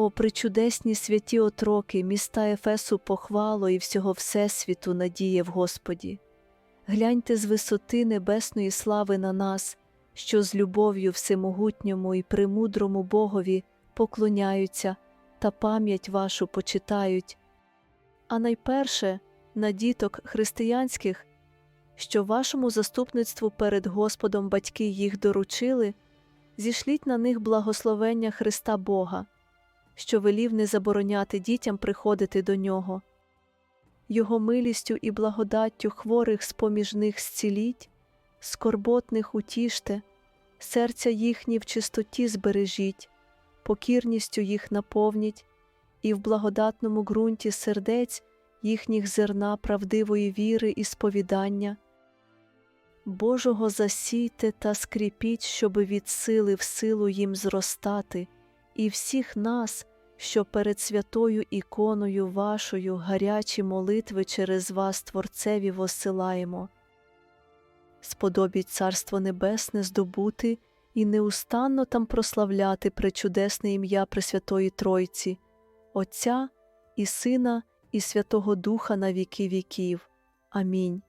О, причудесні святі отроки, міста Ефесу похвало і всього Всесвіту надіє в Господі. Гляньте з висоти небесної слави на нас, що з любов'ю всемогутньому і премудрому Богові поклоняються та пам'ять вашу почитають. А найперше на діток християнських, що вашому заступництву перед Господом батьки їх доручили, зішліть на них благословення Христа Бога, що велів не забороняти дітям приходити до нього. Його милістю і благодаттю хворих з-поміж них зціліть, скорботних утіште, серця їхні в чистоті збережіть, покірністю їх наповніть, і в благодатному ґрунті сердець їхніх зерна правдивої віри і сповідання. Божого засійте та скріпіть, щоби від сили в силу їм зростати, і всіх нас, що перед святою іконою вашою гарячі молитви через вас Творцеві восилаємо. Сподобіть Царство Небесне здобути і неустанно там прославляти пречудесне ім'я Пресвятої Тройці, Отця і Сина і Святого Духа на віки віків. Амінь.